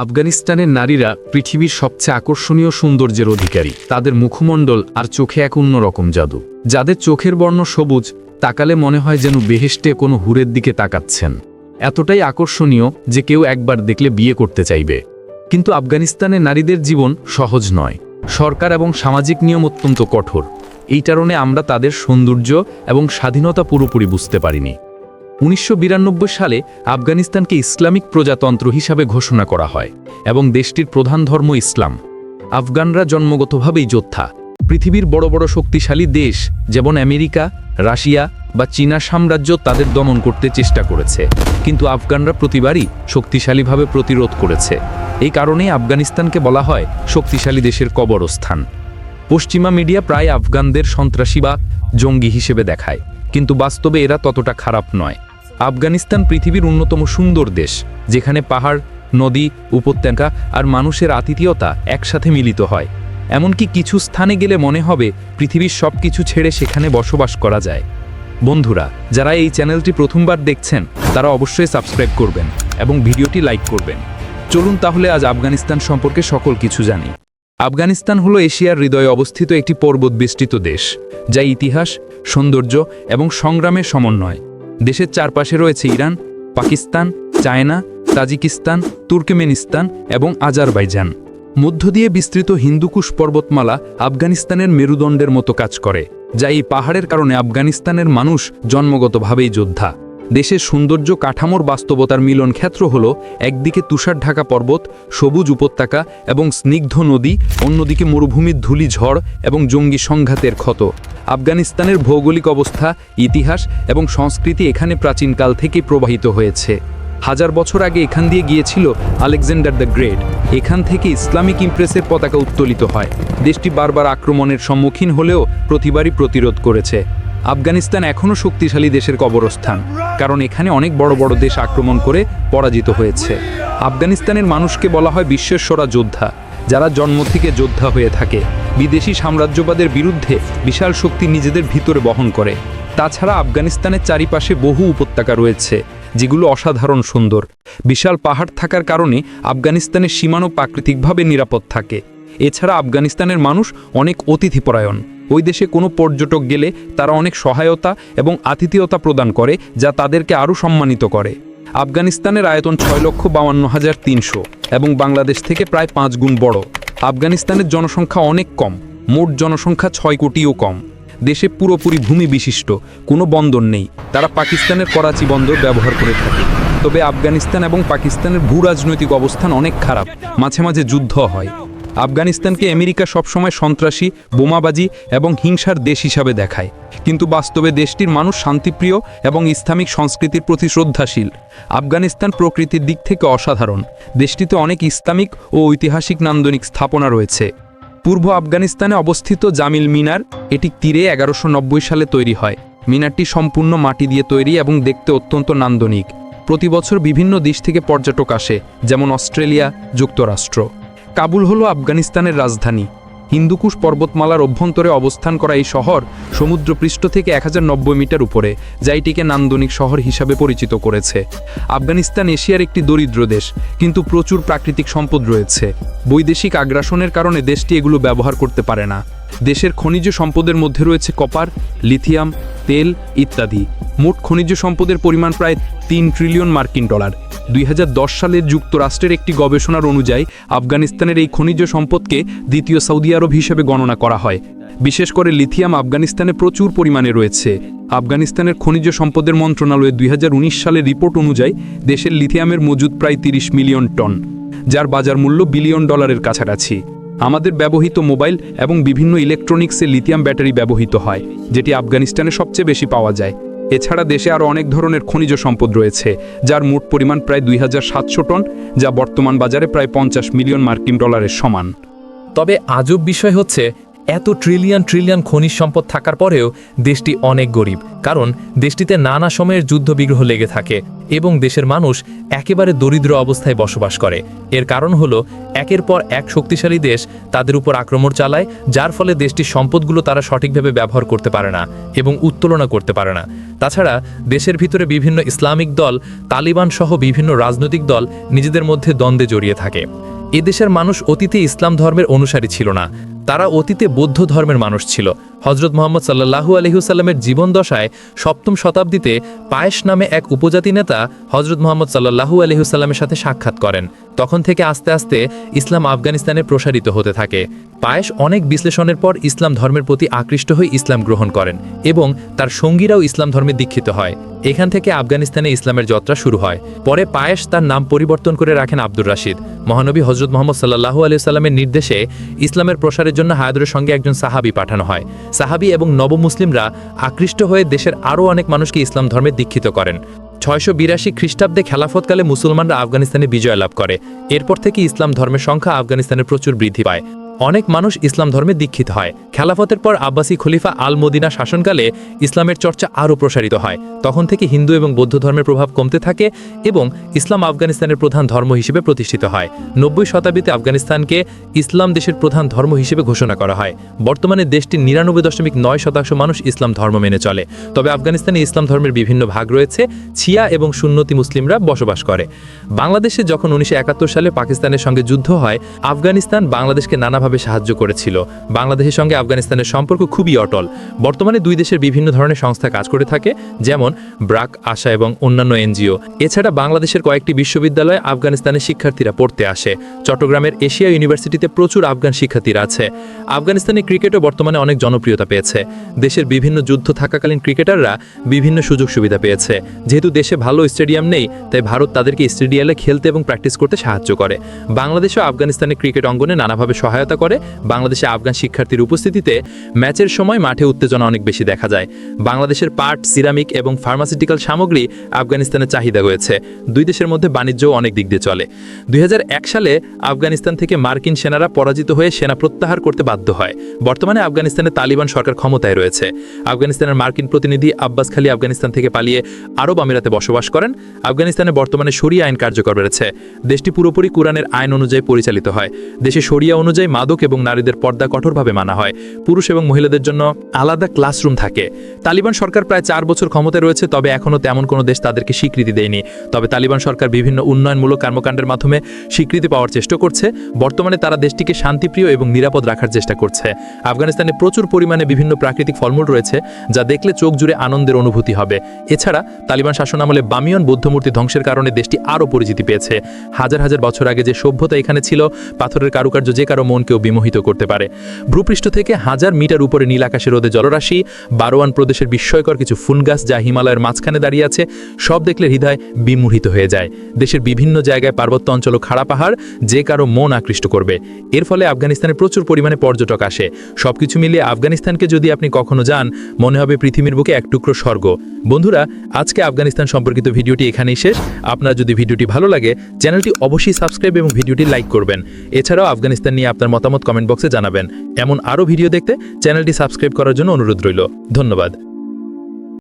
আফগানিস্তানের নারীরা পৃথিবীর সবচেয়ে আকর্ষণীয় সৌন্দর্যের অধিকারী। তাদের মুখমণ্ডল আর চোখে এক অন্যরকম জাদু। যাদের চোখের বর্ণ সবুজ, তাকালে মনে হয় যেন বেহেস্টে কোনো হুরের দিকে তাকাচ্ছেন। এতটাই আকর্ষণীয় যে কেউ একবার দেখলে বিয়ে করতে চাইবে। কিন্তু আফগানিস্তানে নারীদের জীবন সহজ নয়। সরকার এবং সামাজিক নিয়ম অত্যন্ত কঠোর। এই কারণে আমরা তাদের সৌন্দর্য এবং স্বাধীনতা পুরোপুরি বুঝতে পারিনি। উনিশশো বিরানব্বই সালে আফগানিস্তানকে ইসলামিক প্রজাতন্ত্র হিসাবে ঘোষণা করা হয় এবং দেশটির প্রধান ধর্ম ইসলাম। আফগানরা জন্মগতভাবেই যোদ্ধা। পৃথিবীর বড় বড় শক্তিশালী দেশ যেমন আমেরিকা, রাশিয়া বা চীনা সাম্রাজ্য তাদের দমন করতে চেষ্টা করেছে। কিন্তু আফগানরা প্রতিবারই শক্তিশালীভাবে প্রতিরোধ করেছে। এই কারণেই আফগানিস্তানকে বলা হয় শক্তিশালী দেশের কবরস্থান। পশ্চিমা মিডিয়া প্রায় আফগানদের সন্ত্রাসী বা জঙ্গি হিসেবে দেখায়, কিন্তু বাস্তবে এরা ততটা খারাপ নয়। আফগানিস্তান পৃথিবীর অন্যতম সুন্দর দেশ, যেখানে পাহাড়, নদী, উপত্যকা আর মানুষের আতিথেয়তা একসাথে মিলিত হয়। এমনকি কিছু স্থানে গেলে মনে হবে পৃথিবীর সব কিছু ছেড়ে সেখানে বসবাস করা যায়। বন্ধুরা, যারা এই চ্যানেলটি প্রথমবার দেখছেন, তারা অবশ্যই সাবস্ক্রাইব করবেন এবং ভিডিওটি লাইক করবেন। চলুন তাহলে আজ আফগানিস্তান সম্পর্কে সকল কিছু জানি। আফগানিস্তান হলো এশিয়ার হৃদয়ে অবস্থিত একটি পর্বত বেষ্টিত দেশ, যা ইতিহাস, সৌন্দর্য এবং সংগ্রামের সমন্বয়। দেশের চারপাশে রয়েছে Iran, Pakistan, China, Tajikistan, Turkmenistan এবং আজারবাইজান। মধ্য দিয়ে বিস্তৃত হিন্দুকুশ পর্বতমালা আফগানিস্তানের মেরুদণ্ডের মতো কাজ করে, যা এই পাহাড়ের কারণে আফগানিস্তানের মানুষ জন্মগতভাবেই যোদ্ধা। দেশের সৌন্দর্য কাঠামোর বাস্তবতার মিলন ক্ষেত্র হল একদিকে তুষার ঢাকা পর্বত, সবুজ উপত্যকা এবং স্নিগ্ধ নদী, অন্যদিকে মরুভূমির ধূলি ঝড় এবং জঙ্গি সংঘাতের ক্ষত। আফগানিস্তানের ভৌগোলিক অবস্থা, ইতিহাস এবং সংস্কৃতি এখানে প্রাচীনকাল থেকে প্রবাহিত হয়েছে। হাজার বছর আগে এখান দিয়ে গিয়েছিল আলেকজান্ডার দ্য গ্রেট। এখান থেকে ইসলামিক ইমপ্রেসের পতাকা উত্তোলিত হয়। দেশটি বারবার আক্রমণের সম্মুখীন হলেও প্রতিবারই প্রতিরোধ করেছে। আফগানিস্তান এখনও শক্তিশালী দেশের কবরস্থান। কারণ এখানে অনেক বড় বড় দেশ আক্রমণ করে পরাজিত হয়েছে। আফগানিস্তানের মানুষকে বলা হয় বিশ্বেশ্বরা যোদ্ধা, যারা জন্ম থেকে যোদ্ধা হয়ে থাকে। বিদেশি সাম্রাজ্যবাদের বিরুদ্ধে বিশাল শক্তি নিজেদের ভিতরে বহন করে। তাছাড়া আফগানিস্তানের চারিপাশে বহু উপত্যকা রয়েছে, যেগুলো অসাধারণ সুন্দর। বিশাল পাহাড় থাকার কারণে আফগানিস্তানের সীমানো প্রাকৃতিকভাবে নিরাপদ থাকে। এছাড়া আফগানিস্তানের মানুষ অনেক অতিথিপরায়ণ। ওই দেশে কোনো পর্যটক গেলে তারা অনেক সহায়তা এবং আতিথেয়তা প্রদান করে, যা তাদেরকে আরও সম্মানিত করে। আফগানিস্তানের আয়তন ছয় লক্ষ বাউান্ন হাজার তিনশো এবং বাংলাদেশ থেকে প্রায় পাঁচ গুণ বড়। আফগানিস্তানের জনসংখ্যা অনেক কম, মোট জনসংখ্যা ছয় কোটিও কম। দেশে পুরোপুরি ভূমি বিশিষ্ট, কোনো বন্দর নেই। তারা পাকিস্তানের করাচি বন্দর ব্যবহার করে থাকে। তবে আফগানিস্তান এবং পাকিস্তানের ভূ রাজনৈতিক অবস্থান অনেক খারাপ, মাঝে মাঝে যুদ্ধ হয়। আফগানিস্তানকে আমেরিকা সবসময় সন্ত্রাসী, বোমাবাজি এবং হিংসার দেশ হিসাবে দেখায়। কিন্তু বাস্তবে দেশটির মানুষ শান্তিপ্রিয় এবং ইসলামিক সংস্কৃতির প্রতি শ্রদ্ধাশীল। আফগানিস্তান প্রকৃতির দিক থেকে অসাধারণ। দেশটিতে অনেক ইসলামিক ও ঐতিহাসিক নান্দনিক স্থাপনা রয়েছে। পূর্ব আফগানিস্তানে অবস্থিত জামিল মিনার, এটি তীরে এগারোশো সালে তৈরি হয়। মিনারটি সম্পূর্ণ মাটি দিয়ে তৈরি এবং দেখতে অত্যন্ত নান্দনিক। প্রতি বছর বিভিন্ন দেশ থেকে পর্যটক আসে, যেমন অস্ট্রেলিয়া, যুক্তরাষ্ট্র। কাবুল হলো আফগানিস্তানের রাজধানী। হিন্দুকুশ পর্বতমালার অভ্যন্তরে অবস্থান করা এই শহর সমুদ্রপৃষ্ঠ থেকে এক হাজার নব্বই মিটার উপরে, যা এটিকে নান্দনিক শহর হিসাবে পরিচিত করেছে। আফগানিস্তান এশিয়ার একটি দরিদ্র দেশ, কিন্তু প্রচুর প্রাকৃতিক সম্পদ রয়েছে। বৈদেশিক আগ্রাসনের কারণে দেশটি এগুলো ব্যবহার করতে পারে না। দেশের খনিজ সম্পদের মধ্যে রয়েছে কপার, লিথিয়াম, তেল ইত্যাদি। মোট খনিজ সম্পদের পরিমাণ প্রায় তিন ট্রিলিয়ন মার্কিন ডলার। দুই হাজার দশ সালের যুক্তরাষ্ট্রের একটি গবেষণার অনুযায়ী আফগানিস্তানের এই খনিজ সম্পদকে দ্বিতীয় সৌদি আরব হিসেবে গণনা করা হয়। বিশেষ করে লিথিয়াম আফগানিস্তানে প্রচুর পরিমাণে রয়েছে। আফগানিস্তানের খনিজ সম্পদের মন্ত্রণালয়ের দুই সালের রিপোর্ট অনুযায়ী দেশের লিথিয়ামের মজুদ প্রায় তিরিশ মিলিয়ন টন, যার বাজার মূল্য বিলিয়ন ডলারের কাছাকাছি। আমাদের ব্যবহৃত মোবাইল এবং বিভিন্ন ইলেকট্রনিক্সে লিথিয়াম ব্যাটারি ব্যবহৃত হয়, যেটি আফগানিস্তানে সবচেয়ে বেশি পাওয়া যায়। এছাড়া দেশে আরও অনেক ধরনের খনিজ সম্পদ রয়েছে, যার মোট পরিমাণ প্রায় দুই হাজার সাতশো টন, যা বর্তমান বাজারে প্রায় পঞ্চাশ মিলিয়ন মার্কিন ডলারের সমান। তবে আজব বিষয় হচ্ছে এত ট্রিলিয়ন ট্রিলিয়ন খনিজ সম্পদ থাকার পরেও দেশটি অনেক গরিব, কারণ দেশটিতে নানা সময়ের যুদ্ধবিগ্রহ লেগে থাকে এবং দেশের মানুষ একেবারে দরিদ্র অবস্থায় বসবাস করে। এর কারণ হলো, একের পর এক শক্তিশালী দেশ তাদের উপর আক্রমণ চালায়, যার ফলে দেশটির সম্পদগুলো তারা সঠিকভাবে ব্যবহার করতে পারে না এবং উত্তোলনা করতে পারে না। তাছাড়া দেশের ভিতরে বিভিন্ন ইসলামিক দল, তালিবান সহ বিভিন্ন রাজনৈতিক দল নিজেদের মধ্যে দ্বন্দ্বে জড়িয়ে থাকে। এদেশের মানুষ অতীতে ইসলাম ধর্মের অনুসারী ছিল না। তারা অতীতে বৌদ্ধ ধর্মের মানুষ ছিল। হজরত মোহাম্মদ সাল্লাহু আলহিউসাল্লামের জীবন দশায় সপ্তম শতাব্দীতে পায়েস নামে এক উপজাতি নেতা হজরত মোহাম্মদ সাল্লাহু আলহিউসাল্লামের সাথে সাক্ষাৎ করেন। তখন থেকে আস্তে আস্তে ইসলাম আফগানিস্তানে প্রসারিত হতে থাকে। পায়েস অনেক বিশ্লেষণের পর ইসলাম ধর্মের প্রতি আকৃষ্ট হয়ে ইসলাম গ্রহণ করেন এবং তার সঙ্গীরাও ইসলাম ধর্মে দীক্ষিত হয়। এখান থেকে আফগানিস্তানে ইসলামের যাত্রা শুরু হয়। পরে পায়েস তার নাম পরিবর্তন করে রাখেন আব্দুর রাশিদ। মহানবী হজরত মোহাম্মদ সাল্লাহু আলিয়াল্লামের নির্দেশে ইসলামের প্রসারের জন্য হায়দরের সঙ্গে একজন সাহাবি পাঠানো হয়। সাহাবি এবং নবমুসলিমরা আকৃষ্ট হয়ে দেশের আরও অনেক মানুষকে ইসলাম ধর্মে দীক্ষিত করেন। ছয়শো বিরাশি খ্রিস্টাব্দে খেলাফতকালে মুসলমানরা আফগানিস্তানে বিজয় লাভ করে। এরপর থেকে ইসলাম ধর্মের সংখ্যা আফগানিস্তানে প্রচুর বৃদ্ধি পায়। অনেক মানুষ ইসলাম ধর্মে দীক্ষিত হয়। খেলাফতের পর আব্বাসী খলিফা আল মদিনা শাসনকালে ইসলামের চর্চা আরও প্রসারিত হয়। তখন থেকে হিন্দু এবং বৌদ্ধ ধর্মের প্রভাব কমতে থাকে এবং ইসলাম আফগানিস্তানের প্রধান ধর্ম হিসেবে প্রতিষ্ঠিত হয়। নব্বই শতাব্দীতে আফগানিস্তানকে ইসলাম দেশের প্রধান ধর্ম হিসেবে ঘোষণা করা হয়। বর্তমানে দেশটির নিরানব্বই দশমিক নয় শতাংশ মানুষ ইসলাম ধর্ম মেনে চলে। তবে আফগানিস্তানে ইসলাম ধর্মের বিভিন্ন ভাগ রয়েছে ছিয়া এবং সুন্নতি মুসলিমরা বসবাস করে। বাংলাদেশে যখন উনিশশো একাত্তর সালে পাকিস্তানের সঙ্গে যুদ্ধ হয়, আফগানিস্তান বাংলাদেশকে নানাভাবে সাহায্য করেছিল। বাংলাদেশের সঙ্গে আফগানিস্তানের সম্পর্ক খুবই অটল। বর্তমানে দুই দেশের বিভিন্ন ধরনের সংস্থা কাজ করে থাকে, যেমন ব্রাক, আশা এবং অন্যান্য এনজিও। এছাড়া বাংলাদেশের কয়েকটি বিশ্ববিদ্যালয়ে আফগানিস্তানের শিক্ষার্থীরা পড়তে আসে। চট্টগ্রামের এশিয়া ইউনিভার্সিটিতে প্রচুর আফগান শিক্ষার্থীরা আছে। আফগানিস্তানি ক্রিকেটও বর্তমানে অনেক জনপ্রিয়তা পেয়েছে। দেশের বিভিন্ন যুদ্ধ থাকাকালীন ক্রিকেটাররা বিভিন্ন সুযোগ সুবিধা পেয়েছে। যেহেতু দেশে ভালো স্টেডিয়াম নেই, তাই ভারত তাদেরকে স্টেডিয়ামে খেলতে এবং প্র্যাকটিস করতে সাহায্য করে। বাংলাদেশও আফগানিস্তানের ক্রিকেট অঙ্গনে নানাভাবে সহায়তা করে, বাংলাদেশে আফগান শিক্ষার্থীর উপস্থিতিতে ম্যাচের সময় মাঠে উত্তেজনা অনেক বেশি দেখা যায়। বাংলাদেশের পাট, সিরামিক এবং ফার্মাসিউটিক্যাল সামগ্রী আফগানিস্তানের চাহিদা হয়েছে দুই দেশের মধ্যে বাণিজ্যও অনেক দিক দিয়ে চলে। দুই সালে আফগানিস্তান থেকে মার্কিন সেনারা পরাজিত হয়ে সেনা প্রত্যাহার করতে বাধ্য হয়। বর্তমানে আফগানিস্তানে তালিবান সরকার ক্ষমতায় রয়েছে। আফগানিস্তানের মার্কিন প্রতিনিধি আব্বাস খালি আফগানিস্তান থেকে পালিয়ে আরব আমিরাতে বসবাস করেন। আফগানিস্তানে বর্তমানে শরিয়া আইন কার্যকর রয়েছে। দেশটি পুরোপুরি কোরআনের আইন অনুযায়ী পরিচালিত হয়। দেশে শরিয়া অনুযায়ী মাদক এবং নারীদের পর্দা কঠোরভাবে মানা হয়। পুরুষ এবং মহিলাদের জন্য আলাদা ক্লাসরুম থাকে। তালিবান সরকার প্রায় চার বছর ক্ষমতায় রয়েছে, তবে এখনও তেমন কোনো দেশ তাদেরকে স্বীকৃতি দেয়নি। তবে তালিবান সরকার বিভিন্ন উন্নয়নমূলক কর্মকাণ্ডের মাধ্যমে স্বীকৃতি পাওয়ার চেষ্টা করছে। বর্তমানে তারা দেশটিকে শান্তিপ্রিয় এবং নিরাপদ রাখার চেষ্টা করছে। আফগানিস্তানে প্রচুর পরিমাণে বিভিন্ন প্রাকৃতিক ফলমূল রয়েছে, যা দেখলে চোখ জুড়ে আনন্দের অনুভূতি হবে। এছাড়া, তালিবান শাসন আমলে বামিয়ন বৌদ্ধমূর্তি ধ্বংসের কারণে দেশটি আরও পরিচিতি পেয়েছে। হাজার হাজার বছর আগে যে সভ্যতা এখানে ছিল, পাথরের কারুকার্য যে কারও মনকেও বিমোহিত করতে পারে। ভূপৃষ্ঠ থেকে হাজার মিটার উপরে নীল আকাশে রোদে জলরাশি, বারোয়ান প্রদেশের বিস্ময়কর কিছু ফুনগাছ যা হিমালয়ের মাঝখানে দাঁড়িয়ে আছে, সব দেখলে হৃদয় বিমোহিত হয়ে যায়। দেশের বিভিন্ন জায়গায় পার্বত্য অঞ্চল খাড়া পাহাড় যে কারও মন আকৃষ্ট করবে। এর ফলে আফগানিস্তানে প্রচুর পরিমাণে পর্যটক আসে। সবকিছু মিলিয়ে আফগানিস্তানকে যদি আপনি কখনো যান, মনে হবে পৃথিবীর বুকে এক টুকরো স্বর্গ। বন্ধুরা, আজকে আফগানিস্তান সম্পর্কিত ভিডিওটি এখানেই শেষ। আপনার যদি ভিডিওটি ভালো লাগে, চ্যানেলটি অবশ্যই সাবস্ক্রাইব এবং ভিডিওটি লাইক করবেন। এছাড়াও আফগানিস্তান নিয়ে আপনার মতামত কমেন্ট বক্সে জানাবেন। এমন আরও ভিডিও দেখতে চ্যানেলটি সাবস্ক্রাইব করার জন্য অনুরোধ রইল। ধন্যবাদ।